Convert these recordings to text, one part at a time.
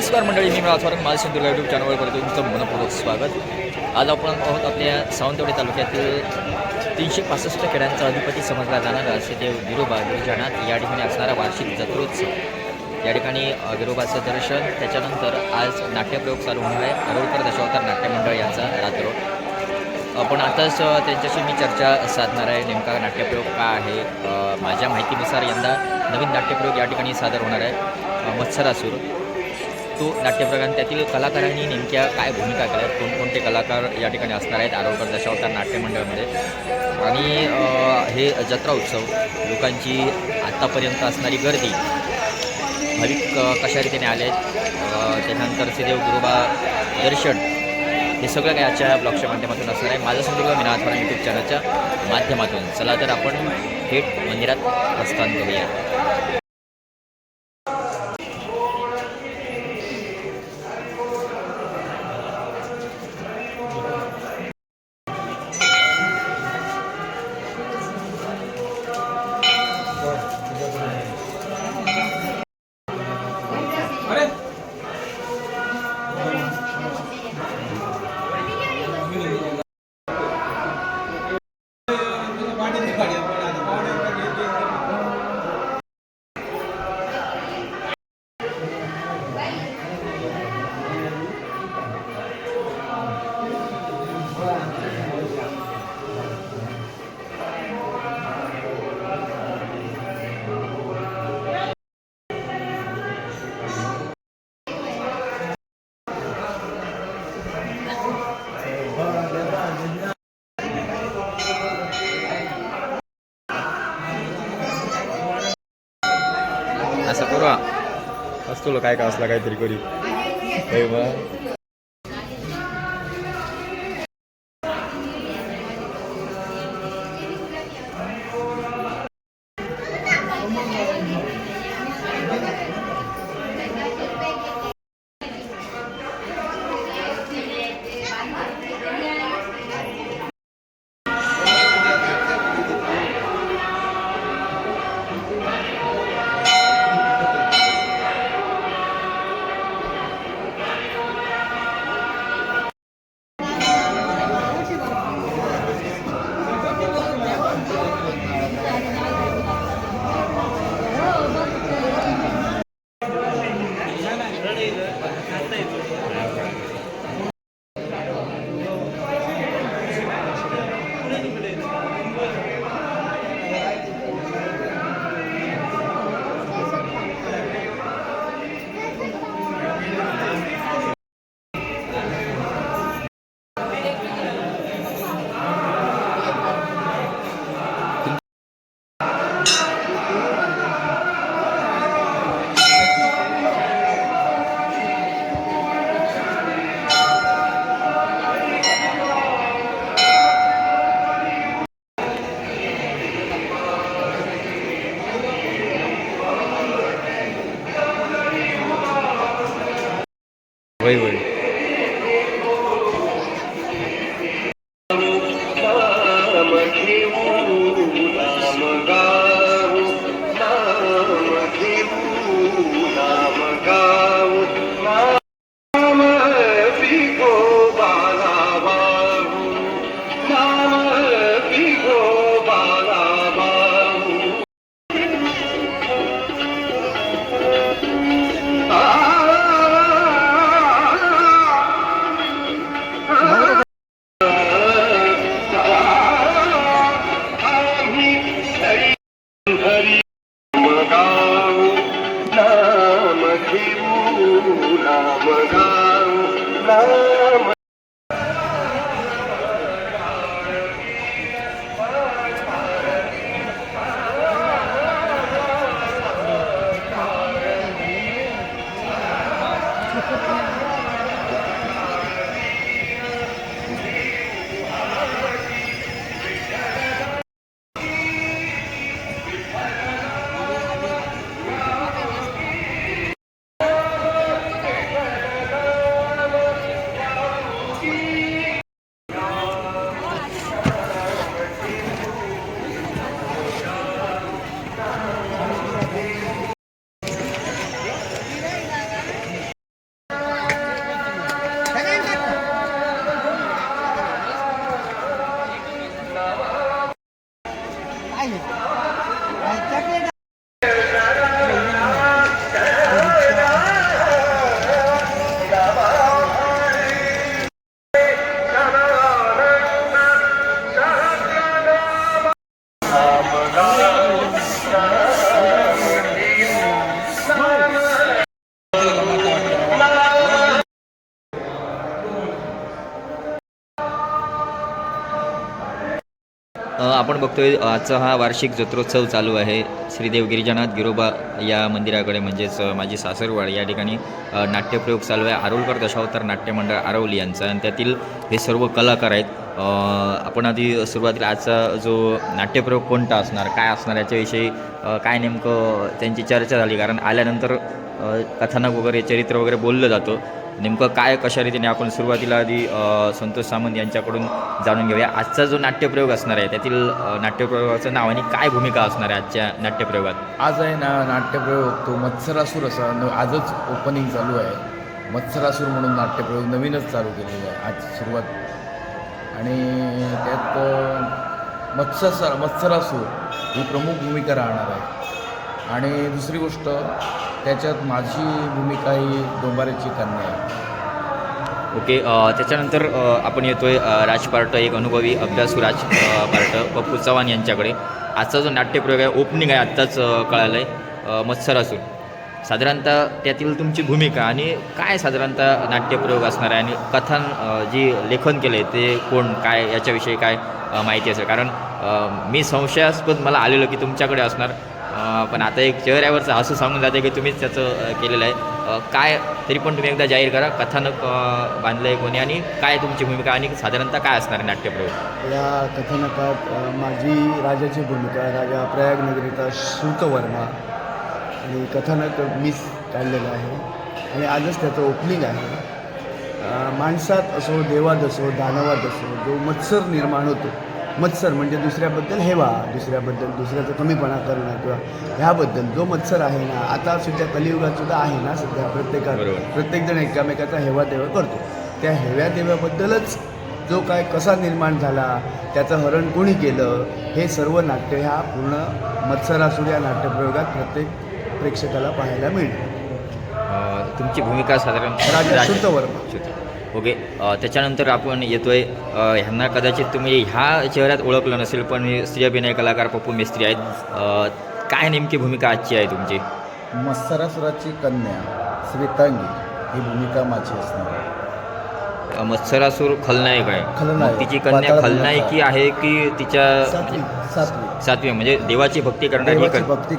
नमस्कार मंडळी मी राजवार माझ्या सिंधुदुर्ग यूट्यूब चॅनलवर करतो तुमचं मनपूर्वक स्वागत. आज आपण आहोत आपल्या सावंतवाडी तालुक्यातील तीनशे पासष्ट खेड्यांचा अधिपती समजला जाणारा असे देव विरोबा गिरिजानाथ. या ठिकाणी असणारा वार्षिक जत्रोत्सव. या ठिकाणी विरोबाचं दर्शन. त्याच्यानंतर आज नाट्यप्रयोग चालू होणार आहे. अरोडकर दशावतार नाट्यमंडळ यांचा रात्र पण आताच त्यांच्याशी मी चर्चा साधणार आहे. नेमका नाट्यप्रयोग का आहे? माझ्या माहितीनुसार यंदा नवीन नाट्यप्रयोग या ठिकाणी सादर होणार आहे. मत्सरासूर. तो नाट्यप्रकार त्यातील कलाकारांनी नेमक्या काय भूमिका केल्या? कोणकोणते कलाकार या ठिकाणी असणार आहेत? आरोग्य दशावतार नाट्यमंडळामध्ये. आणि हे जत्रा उत्सव लोकांची आत्तापर्यंत असणारी गर्दी भाविक कशा रीतीने आले आहेत? अ, श्रीदेव गुरुबा दर्शन हे सगळं काही आजच्या ब्लॉगच्या माध्यमातून असणार आहे? माझं संदर्भ मी नाथवारा यूट्यूब चॅनलच्या माध्यमातून. चला तर आपण थेट मंदिरात प्रस्थान करूया. असतो काय का असला काहीतरी करी होय बा. आपण बघतोय आजचा हा वार्षिक जत्रोत्सव चालू आहे. श्रीदेव गिरिजनाथ गिरोबा या मंदिराकडे म्हणजेच माझी सासरवाड या ठिकाणी नाट्यप्रयोग चालू आहे. आरोलकर दशावतार नाट्यमंडळ आरवली यांचा आणि त्यातील हे सर्व कलाकार आहेत. आपण आधी सुरुवातीला आजचा जो नाट्यप्रयोग कोणता असणार काय असणार याच्याविषयी काय नेमकं त्यांची चर्चा झाली? कारण आल्यानंतर कथानक वगैरे चरित्र वगैरे बोललं जातं. नेमकं काय कशा रीतीने आपण सुरुवातीला आधी संतोष सामंत यांच्याकडून जाणून घेऊया. आजचा जो नाट्यप्रयोग असणार आहे त्यातील नाट्यप्रयोगाचं नाव आणि काय भूमिका असणार आहे आजच्या नाट्यप्रयोगात? आज आहे ना नाट्यप्रयोग तो मत्सरासूर असा आजच ओपनिंग चालू आहे. मत्सरासूर म्हणून नाट्यप्रयोग नवीनच चालू केलेला आहे आज सुरुवात. आणि त्यात अ, मत्सरासूर ही प्रमुख भूमिका राहणार आहे. आणि दुसरी गोष्ट त्याच्यात माझी भूमिका ही डोंबाऱ्याची कन्या आहे. ओके त्याच्यानंतर आपण येतोय आहे राज पार्ट एक अनुभवी अभ्यासू राज पार्ट पप्पू चव्हाण यांच्याकडे. आजचा जो नाट्यप्रयोग आहे ओपनिंग आहे आत्ताच कळालं आहे मत्सरासूर साधारणतः त्यातील तुमची भूमिका आणि काय साधारणतः नाट्यप्रयोग असणार आहे आणि कथन जी लेखन केलं आहे ते कोण काय याच्याविषयी काय माहिती असेल. कारण मी संशयास्पद मला आलेलं की तुमच्याकडे असणार. पण आता एक चेहऱ्यावरचं हसू सांगून जाते की तुम्हीच त्याचं केलेलं आहे. काय तरी पण तुम्ही एकदा जाहीर करा कथानक बांधलं आहे कोणी आणि काय तुमची भूमिका आणि साधारणतः काय असणार आहे नाट्यप्रयोग? या कथानकात माझी राजाची भूमिका राजा प्रयाग नगरीचा आणि कथानक मीच काढलेलं आहे. आणि आजच त्याचं ओपनिंग आहे. माणसात असो देवात असो दानवात असो जो मत्सर निर्माण होतो मत्सर म्हणजे दुसऱ्याबद्दल हेवा दुसऱ्याबद्दल दुसऱ्याचा कमीपणा करणं किंवा ह्याबद्दल जो मत्सर आहे ना आता सध्या कलियुगात सुद्धा आहे ना सध्या प्रत्येकात बरोबर. प्रत्येकजण एकमेकाचा हेवा देवा करतो त्या हेव्या देव्याबद्दलच जो काय कसा निर्माण झाला त्याचं हरण कोणी केलं हे सर्व नाट्य ह्या पूर्ण मत्सरासूर या नाट्यप्रयोगात प्रत्येक प्रेक्षकाला पाहायला मिळेल तुमची भूमिका साधारण राजा. ओके? त्याच्यानंतर आपण येतोय आहे ह्यांना कदाचित तुम्ही ह्या चेहऱ्यात ओळखलं नसेल पण हे स्त्री अभिनय कलाकार पप्पू मिस्त्री आहेत. काय नेमकी भूमिका आजची आहे तुमची? मत्सरासुराची कन्या श्वेतांगी ही भूमिका माझी असणार. आहे मत्सरासूर खलनायक आहे. मग तिची कन्या खलनायकी आहे की तिच्या सातवी. सातवी. म्हणजे देवाची भक्ती करणारी भक्ती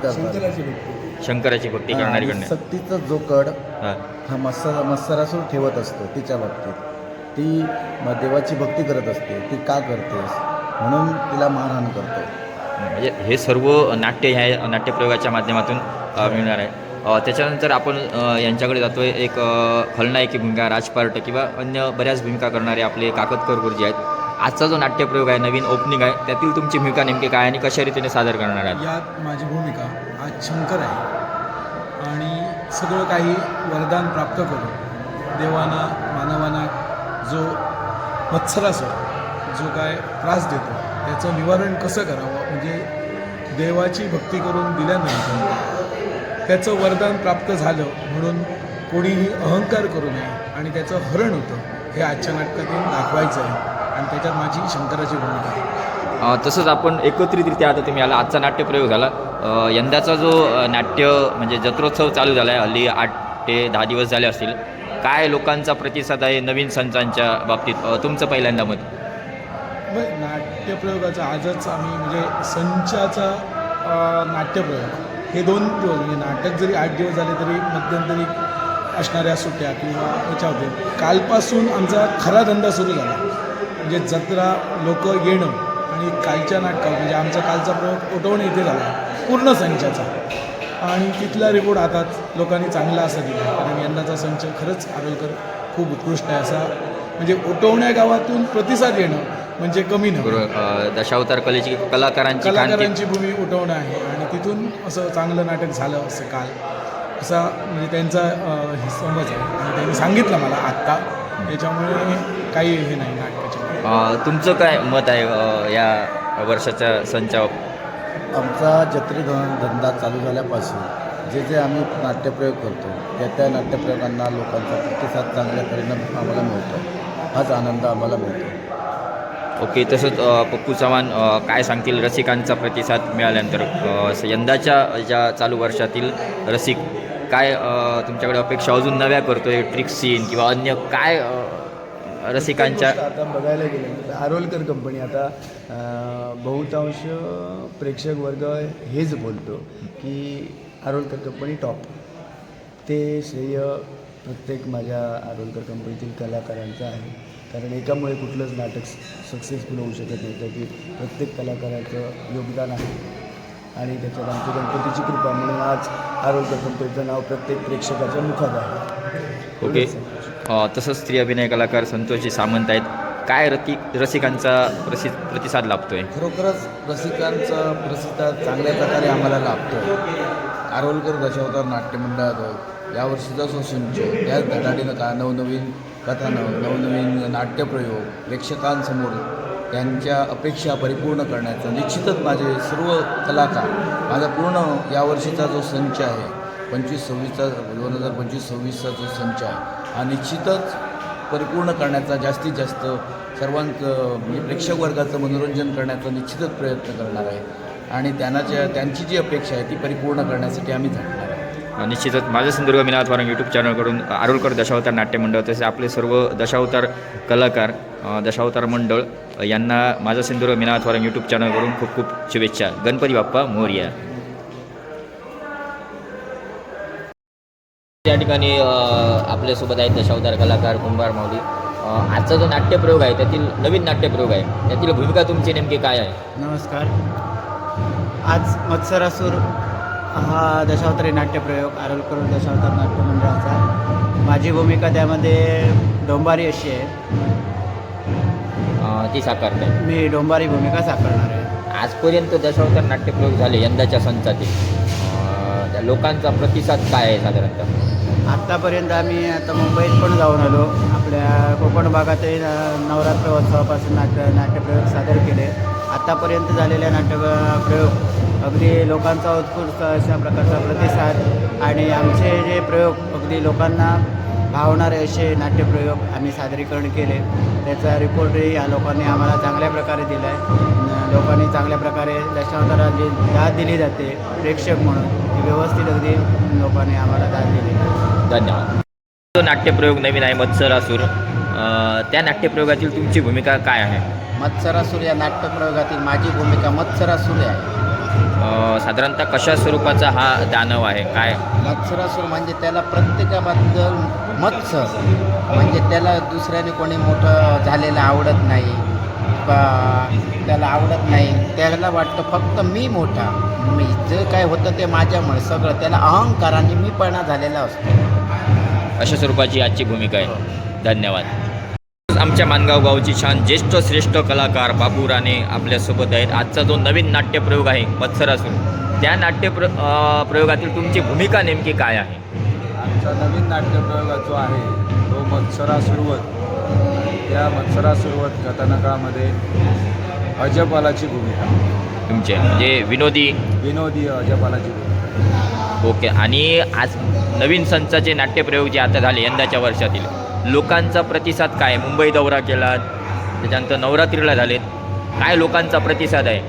शंकराची भक्ती. करणारी कन्या. सक्तीचा जो कड हा. हा मत्सर मत्सरासूर ठेवत असतो तिच्या बाबतीत. ती देवाची भक्ती करत असते. ती का करतेस? म्हणून तिला मारहाण करतो. म्हणजे हे सर्व नाट्य ह्या नाट्यप्रयोगाच्या माध्यमातून मिळणार आहे. त्याच्यानंतर आपण यांच्याकडे यांच्याकडे जातोय एक खलनायकी भूमिका राजपार्ट किंवा अन्य बऱ्याच भूमिका करणारे आपले काकतकर गुरुजी आहेत. आजचा जो नाट्यप्रयोग आहे नवीन ओपनिंग आहे त्यातील तुमची भूमिका नेमकी काय आणि कशा रीतीने सादर करणार आहात? यात माझी भूमिका आज शंकर आहे. आणि सगळं काही वरदान प्राप्त करून देवाना मानवाना जो मत्सरासो जो काय त्रास देतो त्याचं निवारण कसं करावं? म्हणजे देवाची भक्ती करून दिल्यानंतर त्याचं वरदान प्राप्त झालं म्हणून कोणीही अहंकार करू नये आणि त्याचं हरण होतं हे आजच्या नाटकातून दाखवायचं आहे आणि त्याच्यात माझी शंकराची भूमिका आहे. तसंच आपण एकत्रितरित्या आता तुम्ही आला आजचा नाट्यप्रयोग झाला. यंदाचा जो नाट्य म्हणजे जत्रोत्सव चालू झाला आहे हल्ली आठ ते दहा दिवस झाले असतील. काय लोकांचा प्रतिसाद आहे नवीन संचांच्या बाबतीत? तुमचं पहिल्यांदा मत. नाट्यप्रयोगाचा आजच आम्ही म्हणजे संचाचा नाट्यप्रयोग हे दोन दिवस म्हणजे नाटक जरी आठ दिवस झाले तरी मध्यंतरी असणाऱ्या सुट्ट्या किंवा याच्यामध्ये कालपासून आमचा खरा धंदा सुरू झाला. म्हणजे जत्रा लोक येणं आणि कालच्या नाटकात म्हणजे आमचा कालचा प्रयोग उठवणे इथे झाला. पूर्ण संचाचा. आणि तिथला रिपोर्ट आताच लोकांनी चांगला असा दिला. कारण यंदाचा संच खरंच आरोलकर खूप उत्कृष्ट आहे असा. म्हणजे उठवण्या गावातून प्रतिसाद येणं म्हणजे कमी नव्हे. बरोबर. अ, दशावतार कलेची कलाकारांची कलाकारांची भूमी उठवणं आहे. तिथून असं चांगलं नाटक झालं असं काल. असा म्हणजे त्यांचा हे समज आहे. आणि त्यांनी सांगितलं मला आत्ता. त्याच्यामुळे काही हे नाही नाटकाच्या अ, तुमचं काय मत आहे या वर्षाच्या संचावर? आमचा जत्रे धंदा चालू झाल्यापासून जे जे आम्ही नाट्यप्रयोग करतो त्या त्या नाट्यप्रयोगांना लोकांचा प्रतिसाद चांगल्या तऱ्हेनं आम्हाला मिळतो. हाच आनंद आम्हाला मिळतो. ओके तसंच पप्पू चव्हाण काय सांगतील रसिकांचा प्रतिसाद मिळाल्यानंतर यंदाच्या ज्या चालू वर्षातील रसिक काय तुमच्याकडे अपेक्षा अजून नव्या करतोय ट्रिक सीन किंवा अन्य काय रसिकांच्या आता बघायला गेलं तर आरोलकर कंपनी आता बहुतांश प्रेक्षक वर्ग हेच बोलतो की आरोलकर कंपनी टॉप ते श्रेय प्रत्येक माझ्या आरोलकर कंपनीतील कलाकारांचं आहे. कारण एकामुळे कुठलंच नाटक सक्सेसफुल होऊ शकत नाही. तर ते प्रत्येक कलाकाराचं योगदान आहे. आणि त्याच्यात आमची गणपतीची कृपा म्हणून आज आरोलकर कंपनीचं नाव प्रत्येक प्रेक्षकाच्या मुखात आहे. ओके. अ, तसंच स्त्री अभिनय कलाकार संतोषजी सामंत आहेत. काय रती रसिकांचा प्रसि प्रतिसाद लाभतोय? खरोखरच रसिकांचा प्रतिसाद चांगल्या प्रकारे आम्हाला लाभतो आरोलकर दशावतार नाट्यमंडळात यावर्षीचा जो संच. त्याच धडाडीनं का नवनवीन कथानक नवनवीन नाट्यप्रयोग प्रेक्षकांसमोर त्यांच्या अपेक्षा परिपूर्ण करण्याचा निश्चितच माझे सर्व कलाकार माझा पूर्ण यावर्षीचा जो संच आहे पंचवीस सव्वीसचा दोन हजार पंचवीस सव्वीसचा जो संच आहे हा निश्चितच परिपूर्ण करण्याचा जास्तीत जास्त सर्वांचं म्हणजे प्रेक्षक वर्गाचं मनोरंजन करण्याचा निश्चितच प्रयत्न करणार आहे. आणि त्यांना ज्या त्यांची जी अपेक्षा आहे ती परिपूर्ण करण्यासाठी आम्ही झालो निश्चितच माझं सिंधुदुर्ग मिनाथ वारंग यूट्यूब चॅनलकडून आरोलकर दशावतार नाट्यमंडळ तसेच आपले सर्व दशावतार कलाकार दशावतार मंडळ यांना माझं सिंधुदुर्ग मिनाथ वारंग यूट्यूब चॅनलकडून खूप खूप शुभेच्छा. गणपती बाप्पा मोरया. त्या ठिकाणी आपल्यासोबत आहेत दशावतार कलाकार कुंभार माऊली. आजचा जो नाट्यप्रयोग आहे त्यातील नवीन नाट्यप्रयोग आहे त्यातील भूमिका तुमची नेमकी काय आहे? नमस्कार. आज मत्सरासूर हा दशावतारी नाट्यप्रयोग आरोलकर दशावतार नाट्य मंडळाचा माझी भूमिका त्यामध्ये डोंबारी अशी आहे. ती साकारताय. मी डोंबारी भूमिका साकारणार आहे. आजपर्यंत दशावतार नाट्यप्रयोग झाले यंदाच्या संचातील लोकांचा प्रतिसाद काय आहे साधारणतः? आत्तापर्यंत आम्ही आता मुंबईत पण जाऊन आलो. आपल्या कोकण भागातही नवरात्र उत्सवापासून नाट्य नाट्यप्रयोग सादर केले. आत्तापर्यंत झालेल्या नाट्य प्रयोग अगदी लोकांचा उत्स्फूर्त अशा प्रकारचा प्रतिसाद आणि आमचे जे प्रयोग अगदी लोकांना भावणारे असे नाट्यप्रयोग आम्ही सादरीकरण केले. त्याचा रिपोर्टही या लोकांनी आम्हाला चांगल्या प्रकारे दिला आहे लोकांनी चांगल्या प्रकारे दशावतारा जी दाद दिली जाते प्रेक्षक म्हणून ती व्यवस्थित अगदी लोकांनी आम्हाला दाद दिली धन्यवाद. जो नाट्यप्रयोग नवीन आहे मत्सरासूर. त्या नाट्यप्रयोगातील तुमची भूमिका काय आहे? मत्सरासूर या नाट्यप्रयोगातील माझी भूमिका मत्सरासूर आहे. साधारणतः कशा स्वरूपाचा हा दानव आहे? काय? मत्सरासूर म्हणजे त्याला प्रत्येकाबद्दल मत्स्य म्हणजे त्याला दुसऱ्याने कोणी मोठं झालेलं आवडत नाही का त्याला आवडत नाही त्याला वाटतं फक्त मी मोठा. मी जे काय होतं ते माझ्यामुळे सगळं. त्याला अहंकाराने मीपणा झालेला असतो. अशा स्वरूपाची आजची भूमिका आहे. धन्यवाद. आमच्या मानगाव गावची छान ज्येष्ठ श्रेष्ठ कलाकार बाबू राणे आपल्यासोबत आहेत. आजचा जो नवीन नाट्यप्रयोग आहे मत्सरासूर त्या नाट्यप्र प्रयोगातील तुमची भूमिका नेमकी काय आहे? आमचा नवीन नाट्यप्रयोग जो आहे तो मत्सरा सुरुवत. त्या मत्सरा सुरुवत कथानकामध्ये अजपालाची भूमिका. तुमचे म्हणजे विनोदी? विनोदी अजपालाची भूमिका. ओके आणि आज नवीन संचाचे नाट्यप्रयोग जे आता झाले यंदाच्या वर्षातील लोकांचा प्रतिसाद काय? मुंबई दौरा केला त्याच्यानंतर नवरात्रीला झालेत. काय लोकांचा प्रतिसाद आहे?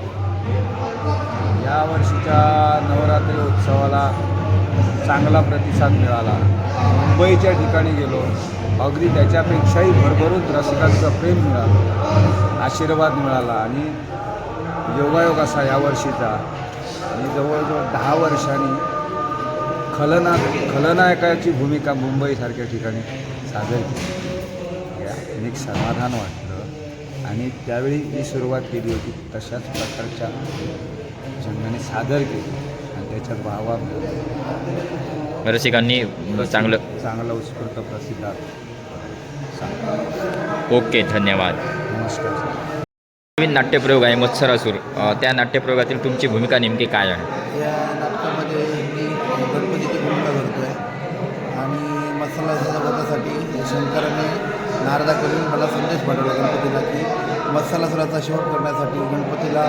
या वर्षीच्या नवरात्री उत्सवाला चांगला प्रतिसाद मिळाला. मुंबईच्या ठिकाणी गेलो अगदी त्याच्यापेक्षाही भरभरून रसिकांचं प्रेम मिळालं आशीर्वाद मिळाला आणि योगायोग असा या वर्षीचा. आणि जवळजवळ दहा वर्षांनी खलना खलनायकाची भूमिका मुंबईसारख्या ठिकाणी सादर केली या अनेक समाधान वाटलं. आणि त्यावेळी मी सुरुवात केली होती तशाच प्रकारच्या जंगाने सादर केली. आणि त्याच्यात वाहवा मिळाला. रसिकांनी चांगलं चांगला उत्स्फूर्त प्रतिसाद सांग ओके धन्यवाद. नमस्कार नवीन नाट्यप्रयोग आहे मत्सरासूर. अ, त्या नाट्यप्रयोगातील तुमची भूमिका नेमकी काय आहे? या नाटकामध्ये मी गणपतीची भूमिका करतो आहे आणि शंकराने नारदा करून मला संदेश पाठवला गणपतीला की मसालासुराचा शेवट करण्यासाठी गणपतीला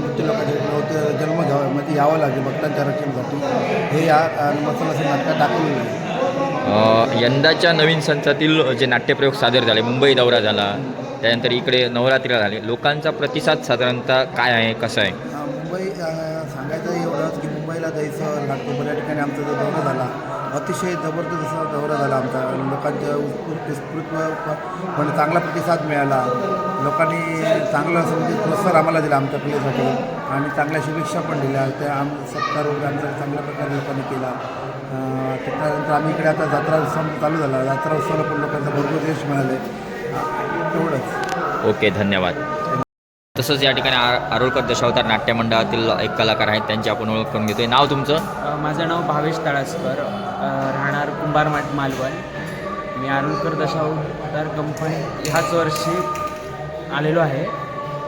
मृत्यू लोकांचे जन्म घ्यावा मध्ये यावं लागेल भक्तांच्या रक्षणासाठी. हे या मसालासूर नाटकात दाखवलेलं आहे. यंदाच्या नवीन संचातील जे नाट्यप्रयोग सादर झाले मुंबई दौरा झाला त्यानंतर इकडे नवरात्रीला झाले लोकांचा प्रतिसाद साधारणतः काय आहे कसा आहे? मुंबई सांगायचं एवढंच की मुंबईला जायचं लागतं. बऱ्या ठिकाणी आमचा जो दौरा झाला अतिशय जबरदस्त असा दौरा झाला आमचा. लोकांच्या उत्स्फूर्त उत्स्फूर्त म्हणजे चांगला प्रतिसाद मिळाला. लोकांनी चांगलं असं म्हणजे प्रोत्साहन आम्हाला दिला आमच्या प्लेसाठी आणि चांगल्या शुभेच्छा पण दिल्या. त्या आम सत्कार वगैरे आमचा चांगल्या प्रकारे लोकांनी केला. त्याच्यानंतर आम्ही इकडे आता जत्रा उत्सव चालू झाला. जत्रा उत्सवाला पण लोकांचा भरपूर यश मिळाले एवढंच. ओके धन्यवाद. तसंच या ठिकाणी आ आरोळकर दशावतार नाट्य मंडळातील एक कलाकार आहेत त्यांची आपण ओळख करून घेतोय. नाव तुमचं? अ, माझं नाव भावेश तळासकर अ, राहणार कुंभारमाट मालवण. मी आरुणकर दशावतार कंपनी ह्याच वर्षी आलेलो आहे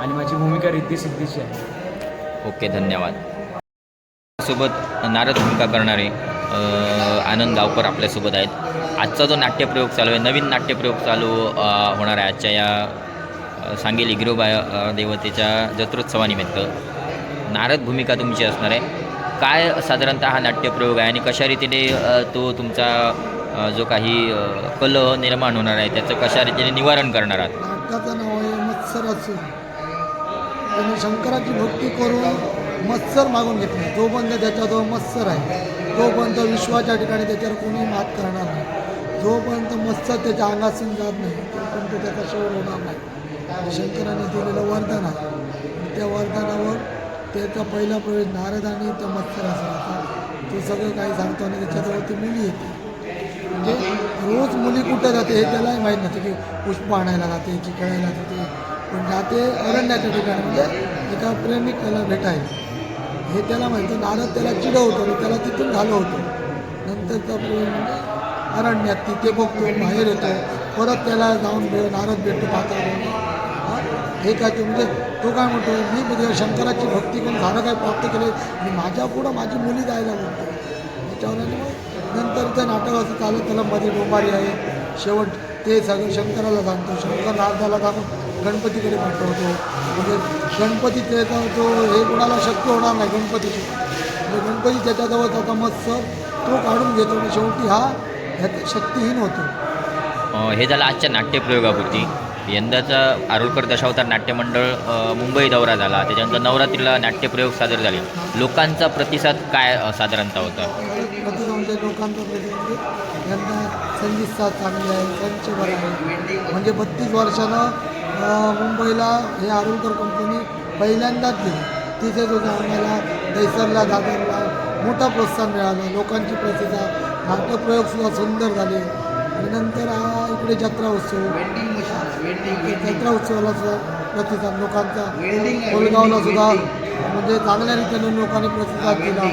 आणि माझी भूमिका रिद्धी सिद्धीची आहे. ओके धन्यवाद. सोबत नारद भूमिका करणारे अ, आनंद गावकर आपल्यासोबत आहेत. आजचा जो नाट्यप्रयोग चालू आहे नवीन नाट्यप्रयोग चालू अ, होणार आहे. आजच्या या सांगेल गिरोबा देवतेच्या जत्रोत्सवानिमित्त. नारद भूमिका तुमची असणार आहे. काय साधारणतः हा नाट्यप्रयोग आहे आणि कशा रीतीने तो तुमचा जो काही कल कलह निर्माण होणार आहे त्याचं कशा रीतीने निवारण करणार आहात? नाटकाचं नाव आहे मत्सर आणि त्यांनी शंकराची भक्ती करून मत्सर मागून घेतली. जोपर्यंत त्याच्याजवळ मत्सर आहे तोपर्यंत विश्वाच्या ठिकाणी त्याच्यावर कोणी मात करणार नाही. जोपर्यंत मत्सर त्याच्या अंगासून जात नाही तोपर्यंत त्याचा शेवट होणार नाही. शंकराने दिलेलं वरदान आहे. त्या वरदानावर त्याचा पहिला प्रवेश नारद आणि त्या मत्सराचा तो सगळं काही सांगतो आणि त्याच्याजवळ मुली येते. म्हणजे रोज मुली कुठं जाते हे त्यालाही माहीत नसते की पुष्प आणायला जाते की खेळायला जाते. पण जाते अरण्याच्या ठिकाणी. म्हणजे एका प्रेमिकाला भेटायला हे त्याला माहिती नारद त्याला चिडवतो आणि त्याला तिथून घालवतो. नंतरचा प्रेम म्हणजे अरण्यात तिथे बघतो बाहेर येतो. परत त्याला जाऊन भेट नारद भेटतो पाहता हे काय ते म्हणजे तो काय म्हणतो? मी म्हणजे शंकराची भक्ती करून झालं काय प्राप्त केले? मी माझ्या पुढं माझी मुली जायला म्हणतो. त्याच्यावर मग नंतर ते नाटक असं चालत त्याला मध्ये डोंबारी आहे. शेवट ते सगळं शंकराला सांगतो. शंकर नारदाला सांगून गणपतीकडे पाठवतो. म्हणजे गणपती त्याचा तो हे कोणाला शक्य होणार नाही गणपतीची. म्हणजे गणपती त्याच्याजवळ त्याचा मत्सर तो काढून घेतो. आणि शेवटी हा ह्यात शक्तीहीन होतो. हे झालं आजच्या नाट्यप्रयोगापुरती. यंदाचा आरुळकर दशावतार नाट्यमंडळ मुंबई दौरा झाला. त्याच्यानंतर नवरात्रीला नाट्यप्रयोग सादर झाले. लोकांचा प्रतिसाद काय साधारणतः होता? म्हणजे लोकांचा यंदा संगीत साथ चांगली आहे संच बरं आहे. म्हणजे बत्तीस वर्षानं मुंबईला हे आरुळकर कंपनी पहिल्यांदाच गेली तिथे जो आम्हाला दैसरला दादरला मोठा प्रोत्साहन मिळाला. लोकांची प्रतिसाद नाट्यप्रयोगसुद्धा सुंदर झाले. आणि नंतर हा इकडे जत्रा उत्सव. जत्रा उत्सवाला प्रतिसाद लोकांचा. कोलगावला सुद्धा म्हणजे चांगल्या रीतीने लोकांनी प्रतिसाद दिला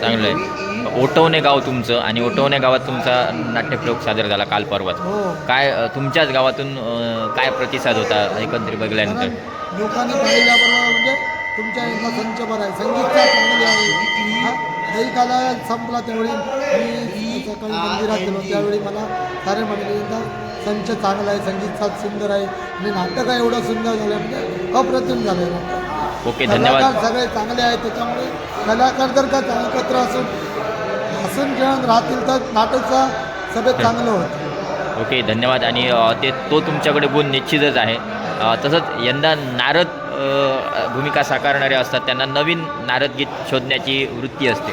चांगलं आहे. ओटवणे गाव तुमचं आणि ओटवणे गावात तुमचा नाट्यप्रयोग सादर झाला काल परवाच. हो. काय तुमच्याच गावातून काय प्रतिसाद होता एकंदरीत बघल्यानंतर लोकांनी पाहिल्याबरोबर म्हणजे तुमच्या एकदा संच बरा आहे. संगीतचा चांगली आहे. हा दैकाला संपला त्यावेळी. मी सकाळी मंदिरात गेलो. त्यावेळी मला सारे म्हणाले एकदा संच चांगला आहे संगीत साथ सुंदर आहे. आणि नाटक एवढं सुंदर झालं म्हणजे अप्रतिम झालं आहे नाटक. ओके धन्यवाद. सगळे चांगले आहेत त्याच्यामुळे कलाकार जर का एकत्र असून हसून खेळून राहतील तर नाटकचा सगळं चांगलं होतं ओके धन्यवाद. आणि ते तो तुमच्याकडे गुण निश्चितच आहे. तसंच यंदा नारद भूमिका साकारणारे असतात. त्यांना नवीन नारद गीत शोधण्याची वृत्ती असते.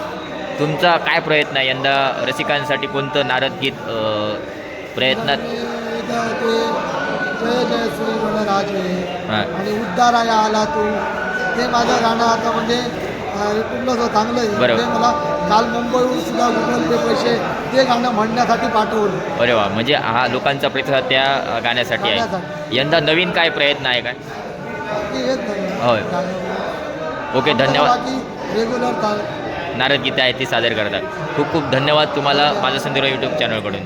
तुमचा काय प्रयत्न आहे? यंदा रसिकांसाठी कोणतं नारद गीत प्रयत्नात? एकदा ते जय जय श्री गणराजे हां आणि उद्धाराया आला तू. ते माझं गाणं आता म्हणजे कुठलं चांगलं आहे. ते मला काल मुंबईहून सुद्धा गुगल पे पैसे ते गाणं म्हणण्यासाठी पाठवलं. अरे वा म्हणजे हा लोकांचा प्रतिसाद त्या गाण्यासाठी आहे. यंदा नवीन काय प्रयत्न आहे काय? होय. ओके धन्यवाद. रेग्युलर नारद गीतं आहेत ती सादर करतात. खूप खूप धन्यवाद तुम्हाला माझं संदेश यूट्यूब चॅनलकडून.